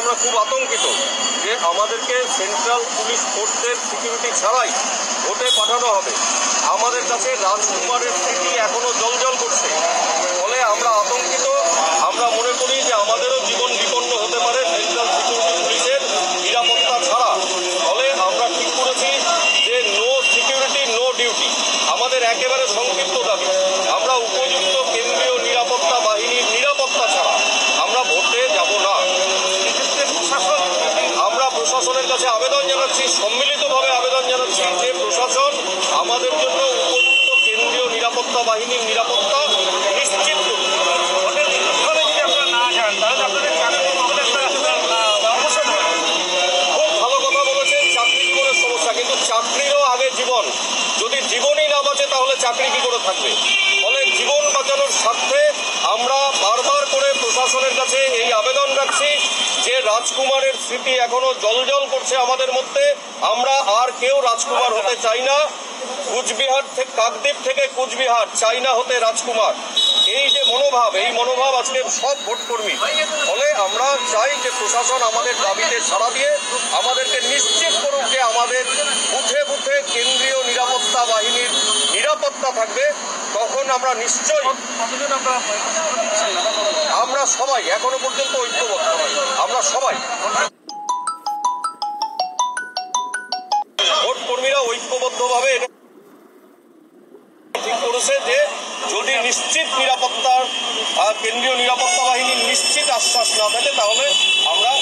আমরা খুব আতঙ্কিত যে আমাদেরকে সেন্ট্রাল পুলিশ ফোর্সের সিকিউরিটি ছাড়াই ভোটে পাঠানো হবে। আমাদের কাছে রাজকুমারের স্মৃতি এখনও জলজল করছে। ফলে আমরা আতঙ্কিত, আমরা মনে করি যে আমাদেরও জীবন বিপন্ন হতে পারে সেন্ট্রাল সিকিউরিটি পুলিশের নিরাপত্তা ছাড়া। ফলে আমরা ঠিক করেছি যে নো সিকিউরিটি নো ডিউটি আমাদের একেবারে সংক্ষিপ্ত সম্মিলিতভাবে আবেদন জানাচ্ছি যে প্রশাসন আমাদের জন্য উপযুক্ত কেন্দ্রীয় নিরাপত্তা বাহিনীর নিরাপত্তা নিশ্চিত জীবনই না বাঁচে, তাহলে চাকরি কি করে থাকবে? ফলে জীবন বাঁচানোর স্বার্থে আমরা বারবার করে প্রশাসনের কাছে এই আবেদন রাখছি যে রাজকুমারের স্মৃতি এখনও জলজল করছে আমাদের মধ্যে। আমরা আর কেউ রাজকুমার হতে চাই না। কুচবিহার থেকে, কাকদ্বীপ থেকে কুচবিহার চাই না হতে রাজকুমার। এই যে মনোভাব, এই মনোভাব আজকে সব ভোটকর্মী। ফলে আমরা চাই যে প্রশাসন আমাদের দাবিতে সাড়া দিয়ে, আমাদেরকে নিশ্চিত করুক যে আমাদের বুথে বুথে কেন্দ্রীয় নিরাপত্তা বাহিনীর নিরাপত্তা থাকবে। তখন আমরা নিশ্চয়ই আমরা সবাই এখনও পর্যন্ত ঐক্যবদ্ধ। আমরা সবাই। ভোট কর্মীরা ঐক্যবদ্ধভাবে ঠিক করেছে যে যদি নিশ্চিত নিরাপত্তার কেন্দ্রীয় নিরাপত্তা বাহিনীর নিশ্চিত আশ্বাস না থাকে, তাহলে আমরা